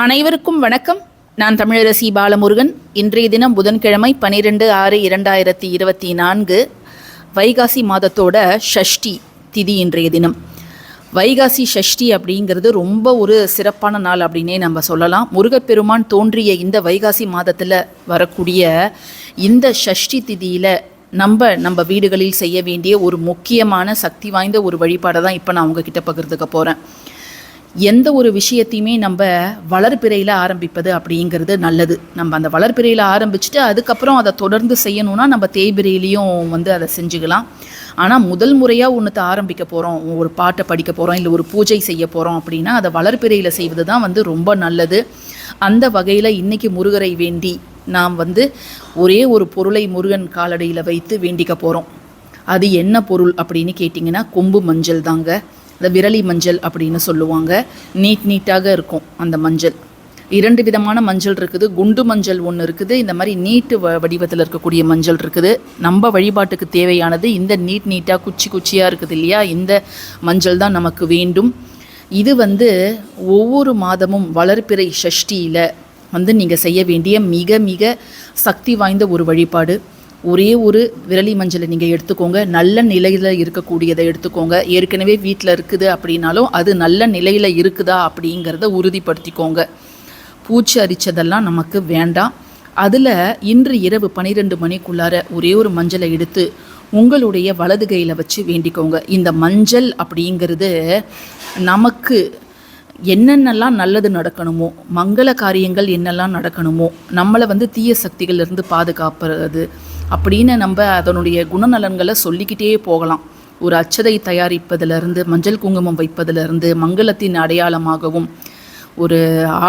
அனைவருக்கும் வணக்கம். நான் தமிழரசி பாலமுருகன். இன்றைய தினம் புதன்கிழமை பனிரெண்டு ஆறு இரண்டாயிரத்தி இருபத்தி நான்கு வைகாசி மாதத்தோட ஷஷ்டி திதி இன்றைய தினம். வைகாசி ஷஷ்டி அப்படிங்கிறது ரொம்ப ஒரு சிறப்பான நாள் அப்படின்னே நம்ம சொல்லலாம். முருகப்பெருமான் தோன்றிய இந்த வைகாசி மாதத்தில் வரக்கூடிய இந்த ஷஷ்டி திதியில் நம்ம நம்ம வீடுகளில் செய்ய வேண்டிய ஒரு முக்கியமான சக்தி வாய்ந்த ஒரு வழிபாடை தான் இப்போ நான் உங்ககிட்ட பகிர்ந்துக்க போகிறேன் எந்த ஒரு விஷயத்தையுமே நம்ம வளர்பிறையில் ஆரம்பிப்பது அப்படிங்கிறது நல்லது. நம்ம அந்த வளர்பிறையில் ஆரம்பிச்சுட்டு அதுக்கப்புறம் அதை தொடர்ந்து செய்யணும்னா நம்ம தேய்பிரையிலையும் வந்து அதை செஞ்சுக்கலாம். ஆனால் முதல் முறையாக ஒன்றத்தை ஆரம்பிக்க போகிறோம் ஒரு பாட்டை படிக்க போகிறோம் இல்லை ஒரு பூஜை செய்ய போகிறோம் அப்படின்னா அதை வளர்பிறையில் செய்வது தான் வந்து ரொம்ப நல்லது. அந்த வகையில் இன்றைக்கி முருகரை வேண்டி நாம் வந்து ஒரே ஒரு பொருளை முருகன் காலடியில் வைத்து வேண்டிக்க போகிறோம் அது என்ன பொருள் அப்படின்னு கேட்டிங்கன்னா கொம்பு மஞ்சள் தாங்க. இந்த விரலி மஞ்சள் அப்படின்னு சொல்லுவாங்க. நீட் நீட்டாக இருக்கும் அந்த மஞ்சள். இரண்டு விதமான மஞ்சள் இருக்குது. குண்டு மஞ்சள் ஒன்று இருக்குது. இந்த மாதிரி நீட்டு வ வடிவத்தில் இருக்கக்கூடிய மஞ்சள் இருக்குது. நம்ம வழிபாட்டுக்கு தேவையானது இந்த நீட் நீட்டாக குச்சி குச்சியாக இருக்குது இல்லையா? இந்த மஞ்சள் தான் நமக்கு வேண்டும். இது வந்து ஒவ்வொரு மாதமும் வளர்ப்பிறை ஷஷ்டியில் வந்து நீங்கள் செய்ய வேண்டிய மிக மிக சக்தி வாய்ந்த ஒரு வழிபாடு. ஒரே ஒரு விரலி மஞ்சளை நீங்கள் எடுத்துக்கோங்க. நல்ல நிலையில் இருக்கக்கூடியதை எடுத்துக்கோங்க. ஏற்கனவே வீட்டில் இருக்குது அப்படின்னாலும் அது நல்ல நிலையில் இருக்குதா அப்படிங்கிறத உறுதிப்படுத்திக்கோங்க. பூச்சி அரிச்சதெல்லாம் நமக்கு வேண்டாம். அதில் இன்று இரவு பன்னிரெண்டு மணிக்குள்ளார ஒரே ஒரு மஞ்சளை எடுத்து உங்களுடைய வலது கையில் வச்சு வேண்டிக்கோங்க. இந்த மஞ்சள் அப்படிங்கிறது நமக்கு என்னென்னலாம் நல்லது நடக்கணுமோ மங்கள காரியங்கள் என்னெல்லாம் நடக்கணுமோ நம்மளை வந்து தீய சக்திகள்லேருந்து பாதுகாப்புறது அப்படின்னு நம்ம அதனுடைய குணநலன்களை சொல்லிக்கிட்டே போகலாம். ஒரு அச்சதை தயாரிப்பதிலிருந்து மஞ்சள் குங்குமம் வைப்பதிலிருந்து மங்களத்தின் அடையாளமாகவும் ஒரு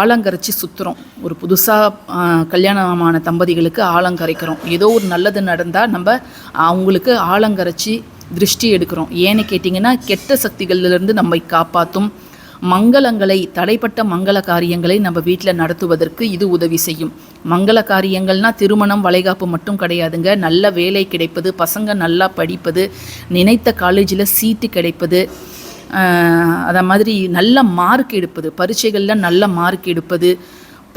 ஆலங்கரைச்சி சுற்றுறோம் ஒரு புதுசாக கல்யாணமான தம்பதிகளுக்கு ஆலங்கரைக்கிறோம். ஏதோ ஒரு நல்லது நடந்தால் நம்ம அவங்களுக்கு ஆலங்கரைச்சி திருஷ்டி எடுக்கிறோம். ஏன்னு கேட்டிங்கன்னா கெட்ட சக்திகளிலிருந்து நம்மை காப்பாற்றும் மங்களங்களை தடைப்பட்ட மங்கள காரியங்களை நம்ம வீட்டில் நடத்துவதற்கு இது உதவி செய்யும். மங்கள காரியங்கள்னால் திருமணம் வளைகாப்பு மட்டும் கிடையாதுங்க. நல்ல வேலை கிடைப்பது பசங்க நல்லா படிப்பது நினைத்த காலேஜில் சீட்டு கிடைப்பது அதை மாதிரி நல்ல மார்க் எடுப்பது பரீட்சைகளில் நல்ல மார்க் எடுப்பது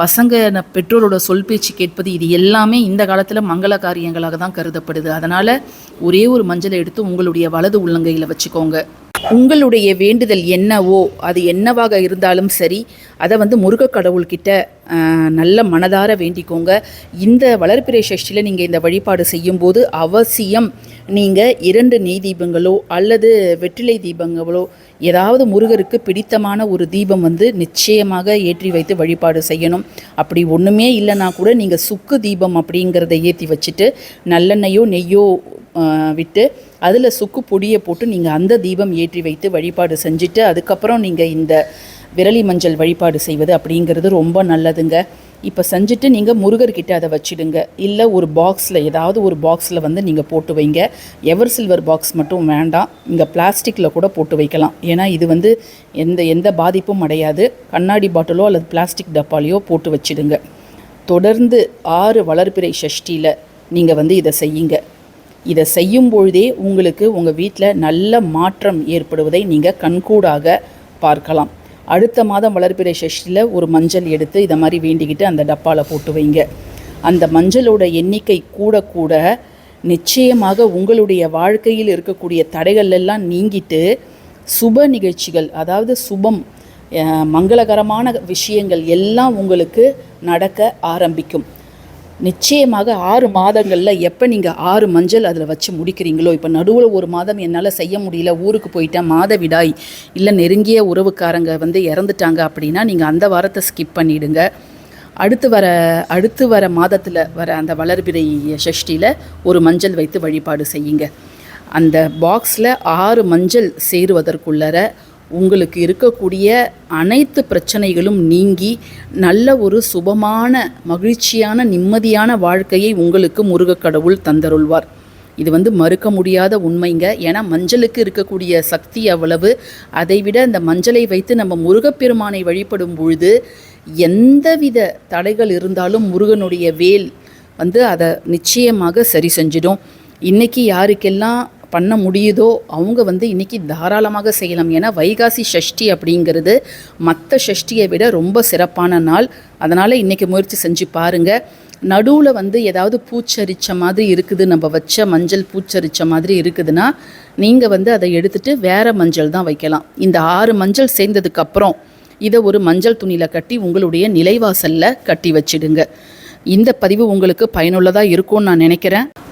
பசங்க பெற்றோரோட சொல் பேச்சு கேட்பது இது எல்லாமே இந்த காலத்தில் மங்கள காரியங்களாக தான் கருதப்படுது. அதனால் ஒரே ஒரு மஞ்சளை எடுத்து உங்களுடைய வலது உள்ளங்கையில் வச்சுக்கோங்க. உங்களுடைய வேண்டுதல் என்னவோ அது என்னவாக இருந்தாலும் சரி அதை வந்து முருக கடவுள்கிட்ட நல்ல மனதார வேண்டிக்கோங்க. இந்த வளர்ப்பிறை சஷ்டியில் நீங்கள் இந்த வழிபாடு செய்யும்போது அவசியம் நீங்கள் இரண்டு நெய் தீபங்களோ அல்லது வெற்றிலை தீபங்களோ ஏதாவது முருகருக்கு பிடித்தமான ஒரு தீபம் வந்து நிச்சயமாக ஏற்றி வைத்து வழிபாடு செய்யணும். அப்படி ஒன்றுமே இல்லைன்னா கூட நீங்கள் சுக்கு தீபம் அப்படிங்கிறத ஏற்றி வச்சுட்டு நல்லெண்ணெயோ நெய்யோ விட்டு அதில் சுக்கு பொடியை போட்டு நீங்கள் அந்த தீபம் ஏற்றி வைத்து வழிபாடு செஞ்சுட்டு அதுக்கப்புறம் நீங்கள் இந்த விரலி மஞ்சள் வழிபாடு செய்வது அப்படிங்கிறது ரொம்ப நல்லதுங்க. இப்போ செஞ்சுட்டு நீங்கள் முருகர்கிட்ட அதை வச்சிடுங்க. இல்லை ஒரு பாக்ஸில் ஏதாவது ஒரு பாக்ஸில் வந்து நீங்கள் போட்டு வைங்க. எவர் சில்வர் பாக்ஸ் மட்டும் வேண்டாம். இங்கே பிளாஸ்டிக்கில் கூட போட்டு வைக்கலாம். ஏன்னா இது வந்து எந்த எந்த பாதிப்பும் அடையாது. கண்ணாடி பாட்டிலோ அல்லது பிளாஸ்டிக் டப்பாலையோ போட்டு வச்சிடுங்க. தொடர்ந்து ஆறு வளர்பிறை சஷ்டியில் நீங்கள் வந்து இதை செய்யுங்க. இதை செய்யும் பொழுதே உங்களுக்கு உங்கள் வீட்டில் நல்ல மாற்றம் ஏற்படுவதை நீங்கள் கண்கூடாக பார்க்கலாம். அடுத்த மாதம் வளர்பிறை சஷ்டியில் ஒரு மஞ்சள் எடுத்து இதை மாதிரி வேண்டிக்கிட்டு அந்த டப்பாவில் போட்டு வைங்க. அந்த மஞ்சளோட எண்ணிக்கை கூட கூட நிச்சயமாக உங்களுடைய வாழ்க்கையில் இருக்கக்கூடிய தடைகள் எல்லாம் நீங்கிட்டு சுப நிகழ்ச்சிகள் அதாவது சுபம் மங்களகரமான விஷயங்கள் எல்லாம் உங்களுக்கு நடக்க ஆரம்பிக்கும். நிச்சயமாக ஆறு மாதங்களில் எப்போ நீங்கள் ஆறு மஞ்சள் அதில் வச்சு முடிக்கிறீங்களோ? இப்போ நடுவில் ஒரு மாதம் என்னால் செய்ய முடியல ஊருக்கு போயிட்டேன் மாதவிடாய். இல்லை நெருங்கிய உறவுக்காரங்க வந்து இறந்துட்டாங்க அப்படின்னா நீங்கள் அந்த வாரத்தை ஸ்கிப் பண்ணிவிடுங்க அடுத்து வர அடுத்து வர மாதத்தில் வர அந்த வளர்பிறை சஷ்டியில் ஒரு மஞ்சள் வைத்து வழிபாடு செய்யுங்க. அந்த பாக்ஸில் ஆறு மஞ்சள் சேருவதற்குள்ளர உங்களுக்கு இருக்கக்கூடிய அனைத்து பிரச்சனைகளும் நீங்கி நல்ல ஒரு சுபமான மகிழ்ச்சியான நிம்மதியான வாழ்க்கையை உங்களுக்கு முருகக்கடவுள் தந்தருள்வார். இது வந்து மறுக்க முடியாத உண்மைங்க. ஏன்னா மஞ்சளுக்கு இருக்கக்கூடிய சக்தி அவ்வளவு. அதைவிட இந்த மஞ்சளை வைத்து நம்ம முருகப்பெருமானை வழிபடும் பொழுது எந்தவித தடைகள் இருந்தாலும் முருகனுடைய வேல் வந்து அதை நிச்சயமாக சரி செஞ்சிடும். இன்றைக்கி யாருக்கெல்லாம் பண்ண முடியுதோ அவங்க வந்து இன்றைக்கி தாராளமாக செய்யலாம். ஏன்னா வைகாசி சஷ்டி அப்படிங்கிறது மற்ற சஷ்டியை விட ரொம்ப சிறப்பான நாள். அதனால் இன்றைக்கி முயற்சி செஞ்சு பாருங்கள் நடுவில் வந்து ஏதாவது பூச்சரித்த மாதிரி இருக்குது. நம்ம வச்ச மஞ்சள் பூச்சரிச்ச மாதிரி இருக்குதுன்னா நீங்கள் வந்து அதை எடுத்துட்டு வேறு மஞ்சள் தான் வைக்கலாம். இந்த ஆறு மஞ்சள் சேர்ந்ததுக்கப்புறம் இதை ஒரு மஞ்சள் துணியில் கட்டி உங்களுடைய நிலைவாசலில் கட்டி வச்சிடுங்க. இந்த பதிவு உங்களுக்கு பயனுள்ளதாக இருக்கும்னு நான் நினைக்கிறேன்.